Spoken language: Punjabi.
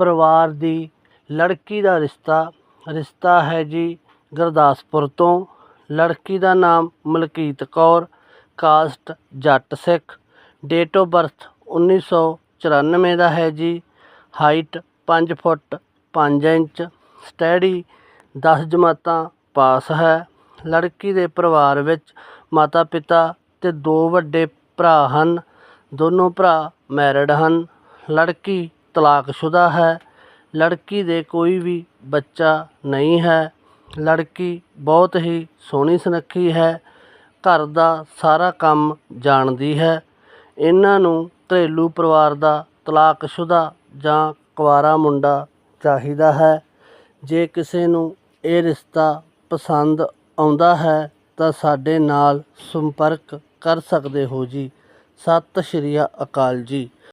ਪਰਿਵਾਰ ਦੀ ਲੜਕੀ ਦਾ ਰਿਸ਼ਤਾ ਰਿਸ਼ਤਾ ਹੈ ਜੀ ਗੁਰਦਾਸਪੁਰ ਤੋਂ। ਲੜਕੀ ਦਾ ਨਾਮ Malkit Kaur, caste Jatt Sikh. Date of birth 1994 ਦਾ ਹੈ ਜੀ। ਹਾਈਟ 5 ਫੁੱਟ 5 ਇੰਚ। ਸਟੈਡੀ 10 ਜਮਾਤਾਂ ਪਾਸ ਹੈ। ਲੜਕੀ ਦੇ ਪਰਿਵਾਰ ਵਿੱਚ ਮਾਤਾ ਪਿਤਾ ਅਤੇ ਦੋ ਵੱਡੇ ਭਰਾ ਹਨ। ਦੋਨੋਂ ਭਰਾ ਮੈਰਿਡ ਹਨ। ਲੜਕੀ ਤਲਾਕਸ਼ੁਦਾ ਹੈ। ਲੜਕੀ ਦੇ ਕੋਈ ਵੀ ਬੱਚਾ ਨਹੀਂ ਹੈ। ਲੜਕੀ ਬਹੁਤ ਹੀ ਸੋਹਣੀ ਸੁਨੱਖੀ ਹੈ। ਘਰ ਦਾ ਸਾਰਾ ਕੰਮ ਜਾਣਦੀ ਹੈ। ਇਹਨਾਂ ਨੂੰ ਘਰੇਲੂ ਪਰਿਵਾਰ ਦਾ ਤਲਾਕਸ਼ੁਦਾ ਜਾਂ ਕੁਆਰਾ ਮੁੰਡਾ ਚਾਹੀਦਾ ਹੈ। ਜੇ ਕਿਸੇ ਨੂੰ ਇਹ ਰਿਸ਼ਤਾ ਪਸੰਦ ਆਉਂਦਾ ਹੈ, ਤਾਂ ਸਾਡੇ ਨਾਲ ਸੰਪਰਕ ਕਰ ਸਕਦੇ ਹੋ ਜੀ। ਸਤਿ ਸ਼੍ਰੀ ਅਕਾਲ ਜੀ।